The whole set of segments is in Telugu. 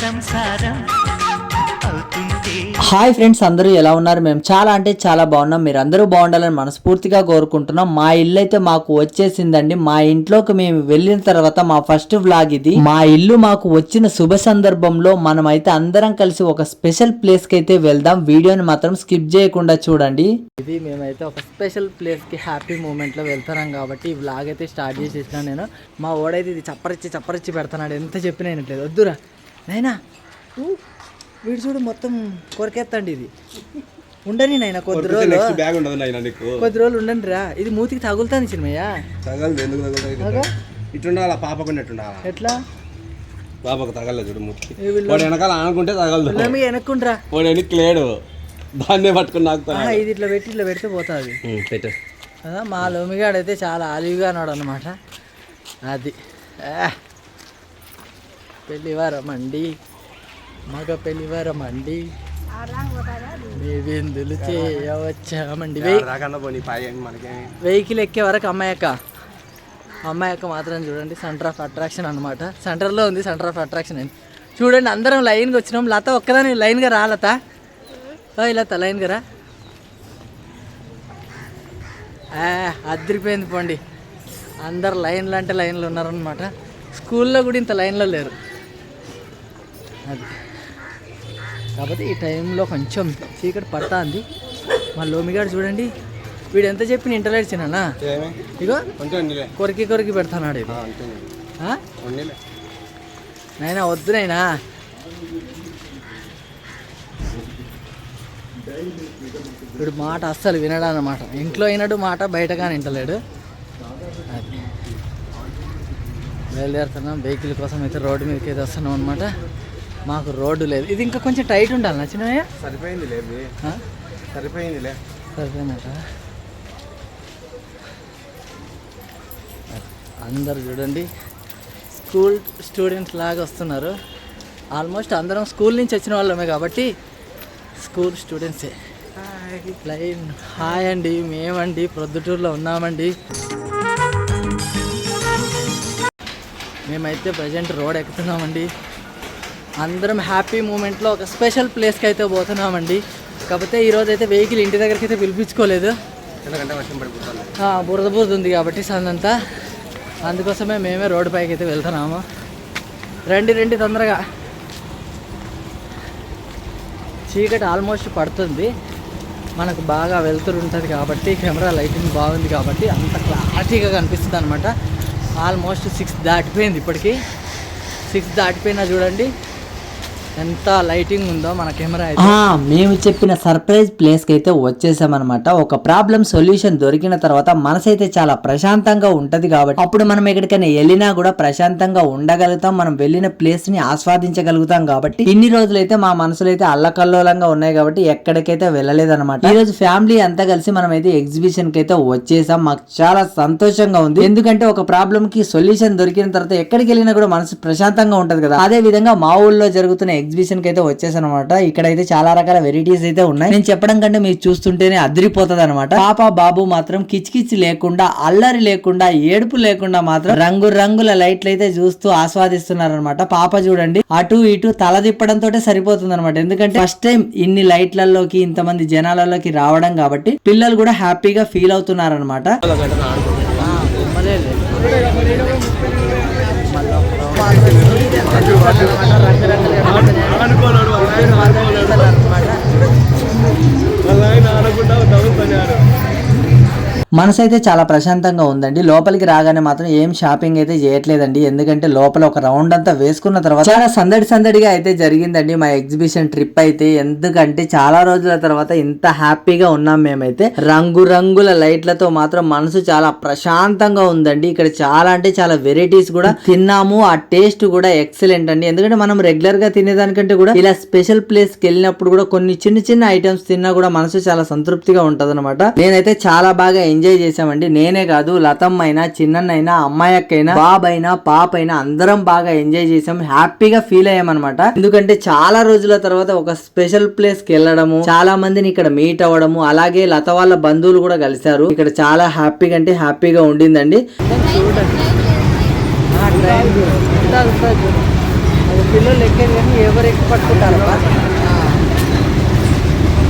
సంసారం హాయ్ ఫ్రెండ్స్ అందరూ ఎలా ఉన్నారు? మేము చాలా అంటే చాలా బాగున్నాం. మీరు అందరూ బాగుండాలని మనస్ఫూర్తిగా కోరుకుంటున్నాం. మా ఇల్లు అయితే మాకు వచ్చేసిందండి. మా ఇంట్లోకి మేము వెళ్ళిన తర్వాత మా ఫస్ట్ వ్లాగ్ ఇది. మా ఇల్లు మాకు వచ్చిన శుభ సందర్భంలో మనం అయితే అందరం కలిసి ఒక స్పెషల్ ప్లేస్కి అయితే వెళ్దాం. వీడియోని మాత్రం స్కిప్ చేయకుండా చూడండి. ఇది మేమైతే ఒక స్పెషల్ ప్లేస్కి హ్యాపీ మూమెంట్లో వెళ్తున్నాం కాబట్టి ఈ వ్లాగ్ అయితే స్టార్ట్ చేసేసిన నేను. మా ఓడైతే ఇది చప్పరిచ్చి చప్పరిచ్చి పెడుతున్నాడు. ఎంత చెప్పినా వినట్లేదు. వద్దురా. నైనా? వీడు చూడు మొత్తం కొరకెత్తండి ఇది. ఉండని నాయన కొద్ది రోజులు. బ్యాగ్ ఉండదు నాయన నీకు. కొద్ది రోజులు ఉండండి రా ఇది మూతికి తగులుతాను చిన్నమయ్య తగలదు ఎందుకు తగలదు అగో, ఇటుండాలా పాపకు ఉన్నట్టుండాలా? ఎట్లా? పాపకు తగలదు చూడు వాడు వెనకాల ఆనుకుంటే తగలదు. పిల్లమి వెనక్కుండ్రా. వాడు వెనక్కి లేడు దాన్నే పట్టుకుని నాకు ఇది ఇట్లా పెట్టి ఇట్లా పెడితే పోతుంది. పెట్టు. కదా మా లోమిగాడైతే చాలా అలివిగా అన్నాడు అనమాట అది. పెళ్ళివారమండి. మగ పెళ్ళివారమండి. మీ విందులు చేయవచ్చామండి వెహికల్ ఎక్కే వరకు అమ్మాయి అక్క. అమ్మాయి అక్క మాత్రం చూడండి సెంటర్ ఆఫ్ అట్రాక్షన్ అనమాట సెంటర్లో ఉంది సెంటర్ ఆఫ్ అట్రాక్షన్ అని. చూడండి అందరం లైన్గా వచ్చినాం. లత ఒక్కదాని లైన్గా రా లత. లత లైన్గా రా. ఆ, అదిరిపోయింది పోండి. అందరు లైన్లు అంటే లైన్లు ఉన్నారనమాట స్కూల్లో కూడా ఇంత లైన్లో లేరు. అది. కాబట్టి ఈ టైంలో కొంచెం చీకటి పడుతుంది. మా లోమిగాడు చూడండి వీడు ఎంత చెప్పిన ఇంటర్లైట్ చిన్న ఏమి? ఇగో కొరికి కొరికి పెడతాడు నాయనా వద్దు నాయనా. వీడు మాట అస్సలు వినడు అన్నమాట ఇంట్లో వినడు మాట బయట కానీ వింటలేడు అది. బయలుదేరుతున్నాం. వెహికల్ కోసం అయితే రోడ్డు మీదకి అయితే వస్తున్నాం అనమాట మాకు రోడ్డు లేదు. ఇది ఇంకా కొంచెం టైట్ ఉండాలి నచ్చినాయా సరిపోయింది లేదు సరిపోయిందిలే సరిపోయినట అందరు చూడండి స్కూల్ స్టూడెంట్స్ లాగా వస్తున్నారు. ఆల్మోస్ట్ అందరం స్కూల్ నుంచి వచ్చిన వాళ్ళమే కాబట్టి స్కూల్ స్టూడెంట్సే. లైన్ హాయ్ అండి మేమండి ప్రొద్దుటూరులో ఉన్నామండి. మేమైతే ప్రజెంట్ రోడ్ ఎక్కుతున్నామండి. అందరం హ్యాపీ మూమెంట్లో ఒక స్పెషల్ ప్లేస్కి అయితే పోతున్నామండి. కాకపోతే ఈరోజు అయితే వెహికల్ ఇంటి దగ్గరికి అయితే పిలిపించుకోలేదు బురద బురద ఉంది కాబట్టి సందంతా. అందుకోసమే మేమే రోడ్డు పైకి అయితే వెళ్తున్నాము. రండి రండి తొందరగా. చీకటి ఆల్మోస్ట్ పడుతుంది. మనకు బాగా వెళ్తురు ఉంటుంది కాబట్టి కెమెరా లైటింగ్ బాగుంది కాబట్టి అంత క్లారిటీగా కనిపిస్తుంది అనమాట ఆల్మోస్ట్ సిక్స్ దాటిపోయింది ఇప్పటికి. సిక్స్ దాటిపోయినా చూడండి. ఎంత లైటింగ్ ఉందో మన కెమెరా అయితే. మేము చెప్పిన సర్ప్రైజ్ ప్లేస్కి అయితే వచ్చేసామన్నమాట. ఒక ప్రాబ్లం సొల్యూషన్ దొరికిన తర్వాత మనసు అయితే చాలా ప్రశాంతంగా ఉంటది కాబట్టి. అప్పుడు మనం ఎక్కడికైనా వెళ్ళినా కూడా ప్రశాంతంగా ఉండగలుగుతాం. మనం వెళ్ళిన ప్లేస్ని ఆస్వాదించగలుగుతాం కాబట్టి. ఇన్ని రోజులు అయితే మా మనసులో అయితే అల్లకల్లోలంగా ఉన్నాయి కాబట్టి ఎక్కడికైతే వెళ్ళలేదన్నమాట. ఈ రోజు ఫ్యామిలీ అంతా కలిసి మనం అయితే ఎగ్జిబిషన్కి అయితే వచ్చేసాం. మాకు చాలా సంతోషంగా ఉంది. ఎందుకంటే ఒక ప్రాబ్లం కి సొల్యూషన్ దొరికిన తర్వాత ఎక్కడికి వెళ్ళినా కూడా మనసు ప్రశాంతంగా ఉంటది కదా. అదే విధంగా మా ఊళ్ళో జరుగుతున్న ఎగ్జిబిషన్కి అయితే వచ్చేసాను అనమాట ఇక్కడ అయితే చాలా రకాల వెరైటీస్ అయితే ఉన్నాయి. నేను చెప్పడం కంటే మీరు చూస్తుంటేనే అదిరిపోతుంది అనమాట పాప బాబు మాత్రం కిచకిచి లేకుండా అల్లరి లేకుండా ఏడుపు లేకుండా మాత్రం రంగు రంగుల లైట్లు అయితే చూస్తూ ఆస్వాదిస్తున్నారు అనమాట పాప చూడండి అటు ఇటు తల తిప్పడంతో సరిపోతుంది అనమాట ఎందుకంటే ఫస్ట్ టైం ఇన్ని లైట్లలోకి ఇంతమంది జనాలలోకి రావడం కాబట్టి పిల్లలు కూడా హ్యాపీగా ఫీల్ అవుతున్నారు అనమాట మనసు అయితే చాలా ప్రశాంతంగా ఉందండి. లోపలికి రాగానే మాత్రం ఏం షాపింగ్ అయితే చేయట్లేదండి. ఎందుకంటే లోపల ఒక రౌండ్ అంతా వేసుకున్న తర్వాత చాలా సందడి సందడిగా అయితే జరిగిందండి మా ఎగ్జిబిషన్ ట్రిప్ అయితే. ఎందుకంటే చాలా రోజుల తర్వాత ఇంత హ్యాపీగా ఉన్నాం మేమైతే. రంగు రంగుల లైట్లతో మాత్రం మనసు చాలా ప్రశాంతంగా ఉందండి. ఇక్కడ చాలా అంటే చాలా వెరైటీస్ కూడా తిన్నాము. ఆ టేస్ట్ కూడా ఎక్సలెంట్ అండి. ఎందుకంటే మనం రెగ్యులర్గా తినేదానికంటే కూడా ఇలా స్పెషల్ ప్లేస్కి వెళ్ళినప్పుడు కూడా కొన్ని చిన్న చిన్న ఐటమ్స్ తిన్నా కూడా మనసు చాలా సంతృప్తిగా ఉంటదన్నమాట. నేనైతే చాలా బాగా ఎంజాయ్ చేసామండి నేనే కాదు లతమ్మ అయినా చిన్నన్నైనా అమ్మాయి అక్కైనా బాబ్ అయినా పాప అయినా అందరం బాగా ఎంజాయ్ చేసాం హ్యాపీగా ఫీల్ అయ్యామన్నమాట. ఎందుకంటే చాలా రోజుల తర్వాత ఒక స్పెషల్ ప్లేస్కి వెళ్ళడము చాలా మందిని ఇక్కడ మీట్ అవ్వడము అలాగే లత వాళ్ళ బంధువులు కూడా కలిశారు. ఇక్కడ చాలా హ్యాపీగా అంటే హ్యాపీగా ఉండిందండి. పిల్లలు ఎక్కేది కానీ ఎవరు ఎక్కి పట్టుకుంటారు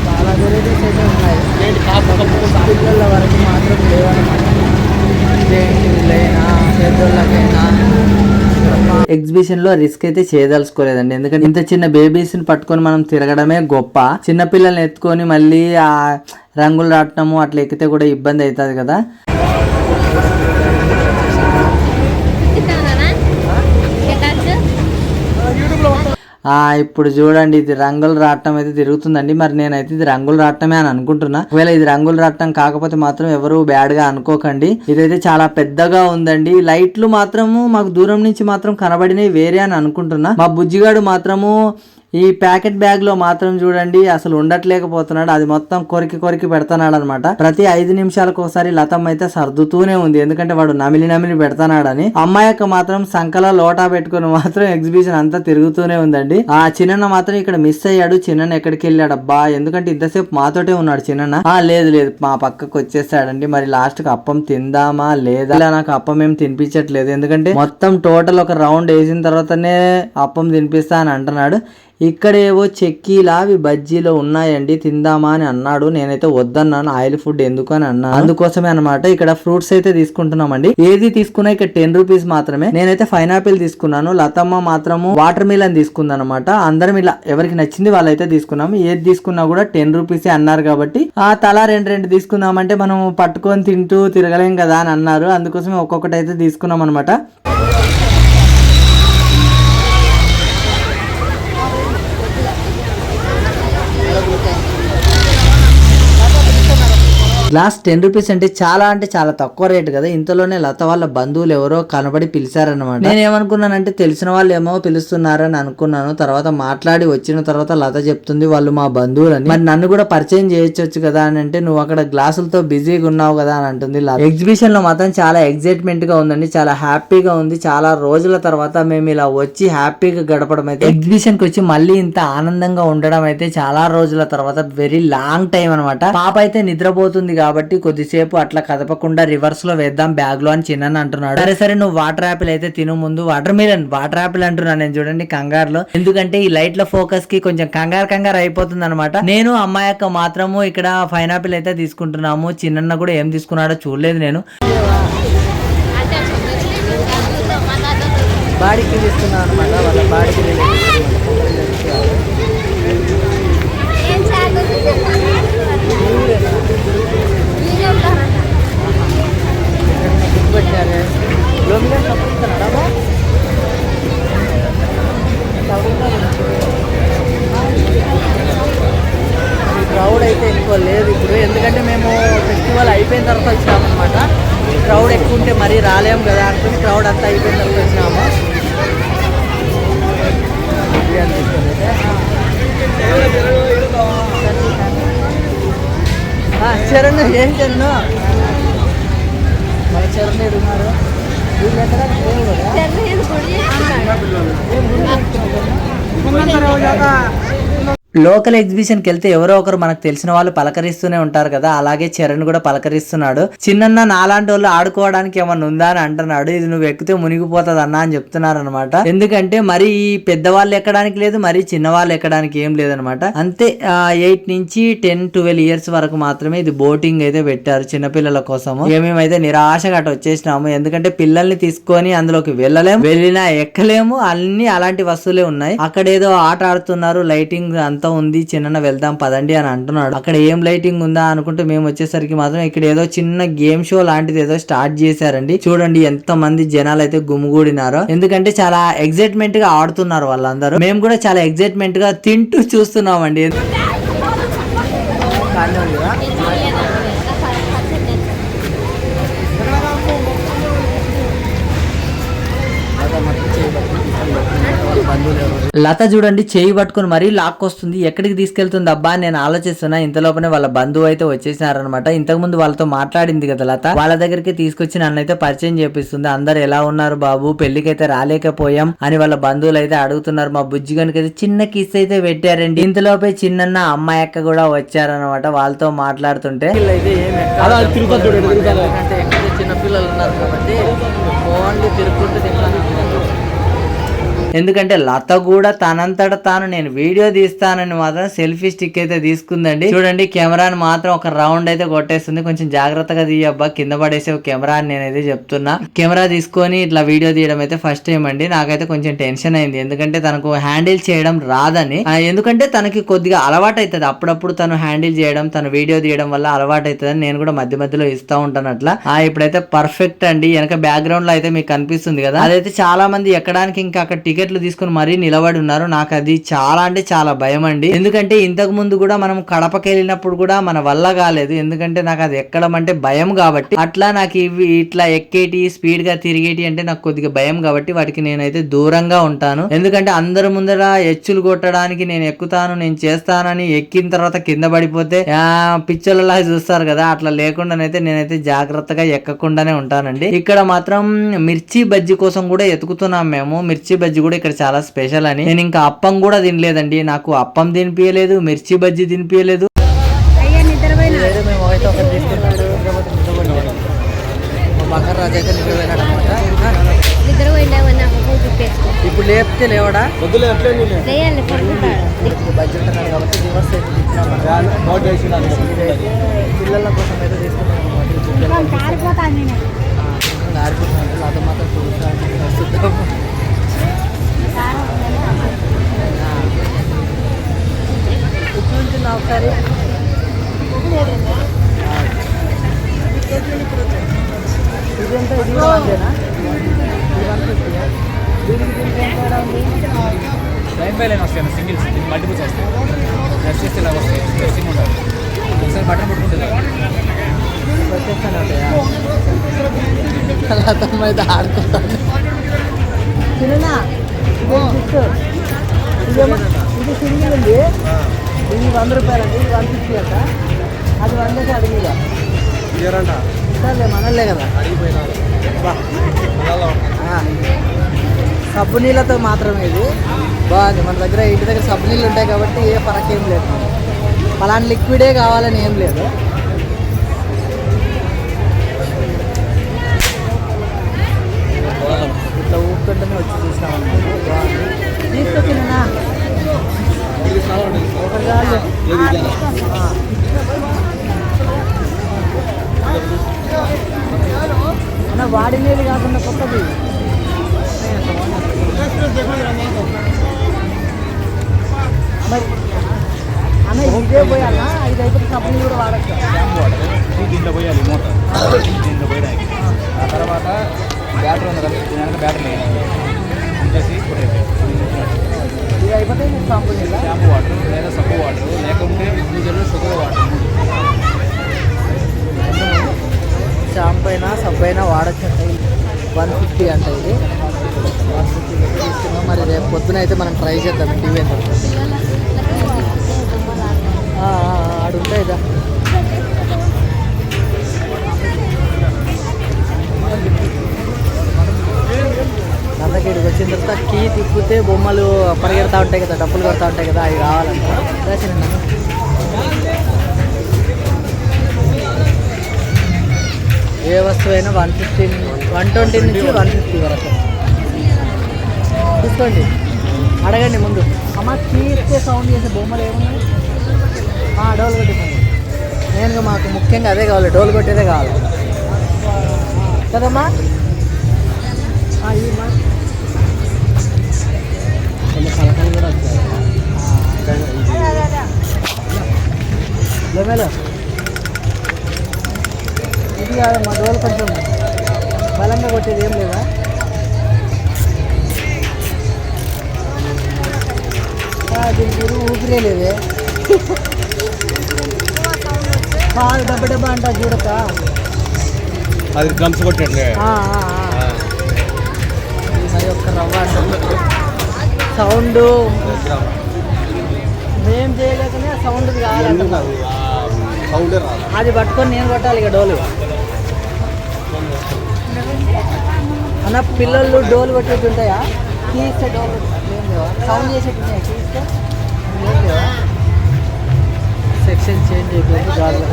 చాలా వెరైటీస్ పిల్లల వరకు మాత్రం లేవన్నమాట లేనా పెద్దోళ్ళకైనా ఎగ్జిబిషన్లో రిస్క్ అయితే చేయదలుచుకోలేదండి. ఎందుకంటే ఇంత చిన్న బేబీస్ని పట్టుకొని మనం తిరగడమే గొప్ప. చిన్న పిల్లల్ని ఎత్తుకొని మళ్ళీ ఆ రంగులు రావటము అట్లా ఎక్కితే కూడా ఇబ్బంది అవుతుంది కదా. ఇప్పుడు చూడండి ఇది రంగులు రావటం అయితే తిరుగుతుందండి. మరి నేనైతే ఇది రంగులు రావటమే అని అనుకుంటున్నా. ఒకవేళ ఇది రంగులు రావటం కాకపోతే మాత్రం ఎవరు బ్యాడ్గా అనుకోకండి. ఇదైతే చాలా పెద్దగా ఉందండి. లైట్లు మాత్రము మాకు దూరం నుంచి మాత్రం కనబడినవి వేరే అని అనుకుంటున్నా. మా బుజ్జిగాడు మాత్రము ఈ ప్యాకెట్ బ్యాగ్లో మాత్రం చూడండి అసలు ఉండట్లేకపోతున్నాడు. అది మొత్తం కొరికి కొరికి పెడతాడు అనమాట ప్రతి ఐదు నిమిషాలకు ఒకసారి లతమ్మ అయితే సర్దుతూనే ఉంది. ఎందుకంటే వాడు నమిలి నమిలి పెడతానాడని అమ్మాయి యొక్క మాత్రం సంకలో లోటా పెట్టుకుని మాత్రం ఎగ్జిబిషన్ అంతా తిరుగుతూనే ఉందండి. ఆ చిన్న మాత్రం ఇక్కడ మిస్ అయ్యాడు. చిన్న ఎక్కడికి వెళ్ళాడు? అబ్బా ఎందుకంటే ఇంతసేపు మాతోటే ఉన్నాడు చిన్న ఆ లేదు లేదు మా పక్కకు వచ్చేసాడండి. మరి లాస్ట్కి అప్పం తిందామా లేదా? నాకు అప్పం ఏం తినిపించట్లేదు. ఎందుకంటే మొత్తం టోటల్ ఒక రౌండ్ వేసిన తర్వాతనే అప్పం తినిపిస్తా అని అంటున్నాడు. ఇక్కడ ఏవో చెక్కీలా అవి బజ్జీలో ఉన్నాయండి తిందామా అని అన్నాడు. నేనైతే వద్దన్నాను ఆయిల్ ఫుడ్ ఎందుకు అని అన్నా అందుకోసమే అన్నమాట ఇక్కడ ఫ్రూట్స్ అయితే తీసుకుంటున్నామండి. ఏది తీసుకున్నా ఇక్కడ టెన్ రూపీస్ మాత్రమే. నేనైతే పైనాపిల్ తీసుకున్నాను లతమ్మ మాత్రము వాటర్ మిలన్ తీసుకుందనమాట అందరం ఇలా ఎవరికి నచ్చింది వాళ్ళైతే తీసుకున్నాము. ఏది తీసుకున్నా కూడా టెన్ రూపీసే అన్నారు కాబట్టి ఆ తలా రెండు రెండు తీసుకుందామంటే మనం పట్టుకొని తింటూ తిరగలేం కదా అని అన్నారు. అందుకోసమే ఒక్కొక్కటి అయితే తీసుకున్నాం అనమాట గ్లాస్ టెన్ రూపీస్ అంటే చాలా అంటే చాలా తక్కువ రేట్ కదా. ఇంతలోనే లత వాళ్ళ బంధువులు ఎవరో కనబడి పిలిచారనమాట నేను ఏమనుకున్నానంటే తెలిసిన వాళ్ళు ఏమో పిలుస్తున్నారని అనుకున్నాను. తర్వాత మాట్లాడి వచ్చిన తర్వాత లత చెప్తుంది వాళ్ళు మా బంధువులని. మరి నన్ను కూడా పరిచయం చేయొచ్చు కదా అని అంటే నువ్వు అక్కడ గ్లాసులతో బిజీగా ఉన్నావు కదా అని అంటుంది ఎగ్జిబిషన్లో మాత్రం చాలా ఎగ్జైట్మెంట్గా ఉందండి చాలా హ్యాపీగా ఉంది. చాలా రోజుల తర్వాత మేము ఇలా వచ్చి హ్యాపీగా గడపడం అయితే ఎగ్జిబిషన్కి వచ్చి మళ్ళీ ఇంత ఆనందంగా ఉండడం అయితే చాలా రోజుల తర్వాత వెరీ లాంగ్ టైం అన్నమాట. పాప అయితే నిద్రపోతుంది కాబట్టి కొద్దిసేపు అట్లా కదపకుండా రివర్స్లో వేద్దాం బ్యాగ్లో అని చిన్న అంటున్నాడు. సరే సరే నువ్వు వాటర్ యాపిల్ అయితే తిను ముందు. వాటర్ మిలన్ వాటర్ యాపిల్ అంటున్నాను నేను చూడండి కంగారులో. ఎందుకంటే ఈ లైట్లో ఫోకస్కి కొంచెం కంగారు కంగారు అయిపోతుంది అనమాట నేను అమ్మాయి యొక్క మాత్రము ఇక్కడ పైనాపిల్ అయితే తీసుకుంటున్నాము. చిన్న కూడా ఏం తీసుకున్నాడో చూడలేదు నేను. బాడీకి తీసుకున్నాను అనమాట వాళ్ళ బాడీకి బా? ఈ క్రౌడ్ అయితే ఎక్కువ లేదు ఇప్పుడు ఎందుకంటే మేము ఫెస్టివల్ అయిపోయిన తర్వాత వచ్చినామన్నమాట క్రౌడ్ ఎక్కువ ఉంటే మరీ రాలేము కదా అనుకుని క్రౌడ్ అంతా అయిపోయిన తర్వాత వచ్చినాము అయితే. చరణ్ ఏం చరణ్ మన చరణ్ ఉన్నారు దేవుడు లోకల్ ఎగ్జిబిషన్కి వెళ్తే ఎవరో ఒకరు మనకు తెలిసిన వాళ్ళు పలకరిస్తూనే ఉంటారు కదా. అలాగే చరణ్ కూడా పలకరిస్తున్నాడు. చిన్న నాలాంటి వాళ్ళు ఆడుకోవడానికి ఏమన్నా ఉందా అని అంటున్నాడు. ఇది నువ్వు ఎక్కితే మునిగిపోతుంది అన్న అని చెప్తున్నారు అనమాట ఎందుకంటే మరి ఈ పెద్దవాళ్ళు ఎక్కడానికి లేదు మరి చిన్న వాళ్ళు ఎక్కడానికి ఏం లేదనమాట అంతే ఎయిట్ నుంచి టెన్ ట్వెల్వ్ ఇయర్స్ వరకు మాత్రమే ఇది బోటింగ్ అయితే పెట్టారు చిన్నపిల్లల కోసము. ఏమేమైతే నిరాశగా అటు వచ్చేసినాము ఎందుకంటే పిల్లల్ని తీసుకొని అందులోకి వెళ్ళలేము వెళ్ళినా ఎక్కలేము అన్ని అలాంటి వస్తువులే ఉన్నాయి. అక్కడ ఏదో ఆట ఆడుతున్నారు లైటింగ్ అంతా ఉంది చిన్న వెళ్దాం పదండి అని అంటున్నాడు. అక్కడ ఏం లైటింగ్ ఉందా అనుకుంటే మేము వచ్చేసరికి మాత్రం ఇక్కడ ఏదో చిన్న గేమ్ షో లాంటిది ఏదో స్టార్ట్ చేశారండి. చూడండి ఎంత మంది జనాలు అయితే గుమిగూడినారో. ఎందుకంటే చాలా ఎగ్జైట్మెంట్గా ఆడుతున్నారు వాళ్ళందరూ. మేము కూడా చాలా ఎగ్జైట్మెంట్గా తింటూ చూస్తున్నామండి. లత చూడండి చేయి పట్టుకుని మరీ లాక్కొస్తుంది ఎక్కడికి తీసుకెళ్తుంది అబ్బా అని నేను ఆలోచిస్తున్నా. ఇంతలోపనే వాళ్ళ బంధువు అయితే వచ్చేసినారనమాట ఇంతకు ముందు వాళ్ళతో మాట్లాడింది కదా లత. వాళ్ళ దగ్గరికి తీసుకొచ్చి నన్ను అయితే పరిచయం చేపిస్తుంది. అందరు ఎలా ఉన్నారు బాబు? పెళ్ళికి అయితే రాలేకపోయాం అని వాళ్ళ బంధువులు అయితే అడుగుతున్నారు. మా బుజ్జి అయితే చిన్న కిస్ అయితే పెట్టారండి. ఇంతలోపే చిన్న అమ్మాయి అక్క కూడా వచ్చారనమాట వాళ్ళతో మాట్లాడుతుంటే. చిన్న పిల్లలు ఉన్నారు కాబట్టి ఓన్లీ ఎందుకంటే లత కూడా తనంతట తాను నేను వీడియో తీస్తానని మాత్రం సెల్ఫీ స్టిక్ అయితే తీసుకుందండి. చూడండి కెమెరాని మాత్రం ఒక రౌండ్ అయితే కొట్టేస్తుంది. కొంచెం జాగ్రత్తగా తీయబ్బా కింద పడేసే కెమెరా అని నేనైతే చెప్తున్నా. కెమెరా తీసుకొని ఇట్లా వీడియో తీయడం అయితే ఫస్ట్ టైం అండి. నాకైతే కొంచెం టెన్షన్ అయింది. ఎందుకంటే తనకు హ్యాండిల్ చేయడం రాదని. ఆ, ఎందుకంటే తనకి కొద్దిగా అలవాటు అవుతుంది. అప్పుడప్పుడు తను హ్యాండిల్ చేయడం తను వీడియో తీయడం వల్ల అలవాటు అవుతుంది నేను కూడా మధ్య మధ్యలో ఇస్తా ఉంటాను అట్లా. ఆ, ఇప్పుడైతే పర్ఫెక్ట్ అండి. వెనక బ్యాక్గ్రౌండ్లో అయితే మీకు కనిపిస్తుంది కదా. అదైతే చాలా మంది ఎక్కడానికి ఇంకా అక్కడ టికెట్లు తీసుకుని మరీ నిలబడి ఉన్నారు. నాకు అది చాలా అంటే చాలా భయం అండి. ఎందుకంటే ఇంతకు ముందు కూడా మనం కడపకి వెళ్ళినప్పుడు కూడా మన వల్ల కాలేదు. ఎందుకంటే నాకు అది ఎక్కడం అంటే భయం కాబట్టి. అట్లా నాకు ఇవి ఇట్లా ఎక్కేటి స్పీడ్గా తిరిగేటి అంటే నాకు కొద్దిగా భయం కాబట్టి వాటికి నేనైతే దూరంగా ఉంటాను. ఎందుకంటే అందరి ముందర ఎచ్చులు కొట్టడానికి నేను ఎక్కుతాను నేను చేస్తానని ఎక్కిన తర్వాత కింద పడిపోతే ఆ, చూస్తారు కదా. అట్లా లేకుండానైతే నేనైతే జాగ్రత్తగా ఎక్కకుండానే ఉంటానండి. ఇక్కడ మాత్రం మిర్చి బజ్జి కోసం కూడా ఎతుకుతున్నాం మేము. మిర్చి బజ్జి కూడా ఇక్కడ చాలా స్పెషల్ అని. నేను ఇంకా అప్పం కూడా తినలేదండి. నాకు అప్పం తినిపించలేదు మిర్చి బజ్జి తినిపించలేదు మేము అయితే ఒకటి తీసుకుంటాం నిద్రపోతే నిద్రపోలేదు. మా బంగారు రాజు అయితే కూర్చుంటున్నా ఒకసారి ఇదంతా ఇది అంతేనా? లైన్ బై లైన్ వస్తాయి సింగిల్స్ మల్టిపుల్స్ వస్తాయి. ప్రెస్ చేస్తే ఇలా వస్తాయి ప్రెస్సింగ్ ఉండదు ఒకసారి బటన్ పట్టుకుంటుంది అయితే ఆడుకుంటాను. చిన్న ఇది సింగిల్ ఉంది. ఇది వంద రూపాయలు అండి ఇది వన్ ఫిఫ్టీ అంట. అది వందకి అడిగిగా ఇయ్యరంట? సర్లే మనలే కదా. సబ్బు నీళ్ళతో మాత్రమే ఇది. బాగుంది. మన దగ్గర ఇంటి దగ్గర సబ్బు నీళ్ళు ఉంటాయి కాబట్టి ఏ ఫరక్ ఏం లేదు. అలాంటి లిక్విడే కావాలని ఏం లేదు. ఇట్లా ఊపుకుంటూనే వచ్చి చూసినామన్నమాట బాగుంది. తీసుకొచ్చినా వాడినేది కాకుండా కొత్తది. మరి అన్న ఇదే పోయాలా? ఇది అయితే కంపెనీ కూడా వాడచ్చు. దీంట్లో పోయాలి మోటార్ దీంట్లో పోయడానికి ఆ తర్వాత బ్యాటరీ ఉంది కదా బ్యాటరీ వేయాలి ఇంకేసి కొట్టేసి ఇది అయిపోతే మీకు కంపెనీ షాంపూ వాటర్ లేదా సబ్బు వాటర్ లేకుంటే డీజిల్ షుగర్ వాటర్. షాంపూ అయినా సబ్బు అయినా వాడచ్చు వన్ ఫిఫ్టీ అంట ఇది. వన్ ఫిఫ్టీ తీసుకున్నాం. మరి రేపు పొద్దున అయితే మనం ట్రై చేద్దాం. టీవీ ఆడు లేకపోతే బొమ్మలు పరిగెడతా ఉంటాయి కదా డబ్బులు కొడతా ఉంటాయి కదా అవి కావాలంట ఏ వస్తువు అయినా వన్ ఫిఫ్టీన్ వన్ ట్వంటీ నుంచి వన్ ఫిఫ్టీ వరకు. చూసుకోండి. అడగండి ముందు. అమ్మ తీస్తే సౌండ్ చేసే బొమ్మలు ఏమున్నాయి? డోల్ డోలు కొట్టేసాను నేను మాకు ముఖ్యంగా అదే కావాలి డోల్ కొట్టేదే కావాలి. కదమ్మా? మా కొన్ని పలకలు కూడా వచ్చాయి. ఇది కాదమ్మా డోలు కొంచెం బలంగా కొట్టేది ఏం లేదా? దీనికి ఊరు ఊపిరే లేదే. కాదు డబ్బా డబ్బా అంటా చూడక అది డ్రమ్స్ కొట్టినట్లే. మరి ఒక్క రవ్వ అంటుంది సౌండ్. మేం చేయలేకనే సౌండ్ కావాలంటున్నారు రాదు? అది పట్టుకొని నేను కొట్టాలి ఇక డోలు. అన్న పిల్లలు డోలు కొట్టేది ఉంటాయా తీస్తే డోలు సౌండ్ చేసేటి ఉన్నాయా తీస్తే ఏం లేవా? సెక్షన్ చేంజ్ అయిపోయింది గాజుల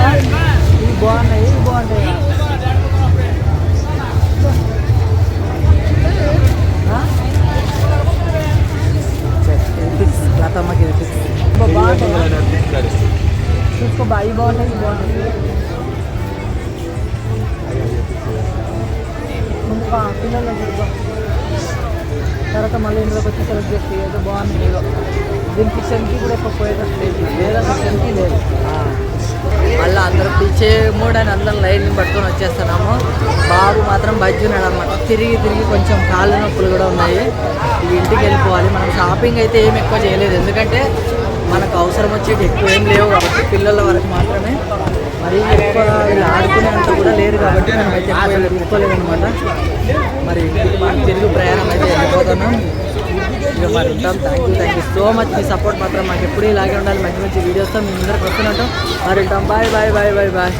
కదా బాగున్నాయి ఇవి బాగుంటాయి లతమ్మకి ఇది ఫిక్స్ బాగుంటాయి చూసుకో బా ఇవి బాగుంటాయి ఇవి బాగుంటాయి తర్వాత మళ్ళీ ఇందులోకి వచ్చి సెలెక్ట్ చేస్తే ఏదో బాగుంది ఏదో దీని కిచెన్కి కూడా ఎక్కువ పోయేటట్లేదు వేరే కిచెన్కి లేదు మళ్ళీ అందరూ పిచ్చే మూడు అని అందరం లైన్ పట్టుకొని వచ్చేస్తున్నాము. బాబు మాత్రం బజ్జున్నాడు అనమాట తిరిగి తిరిగి కొంచెం కాళ్ళు నొప్పులు కూడా ఉన్నాయి. ఇంటికి వెళ్ళిపోవాలి. మనం షాపింగ్ అయితే ఏం ఎక్కువ చేయలేదు. ఎందుకంటే మనకు అవసరం వచ్చేది ఎక్కువ ఏం లేవు కాబట్టి పిల్లల వరకు మాత్రమే. మరి ఎక్కువ వీళ్ళు ఆడుకునేంత కూడా లేరు కాబట్టి మనం అయితే ఎక్కువ తీసుకోలేదు అనమాట మరి తెలుగు ప్రయాణం అయితే వెళ్ళిపోతున్నాం ఇక మరి ఉంటాం. Thank you thank you so much me support మాత్రం మాకు ఎప్పుడూ ఇలాగే ఉండాలి. మంచి మంచి వీడియోస్తో మీ ముందరకు వస్తున్నట్టు మరి ఉంటాం. Bye bye bye bye bye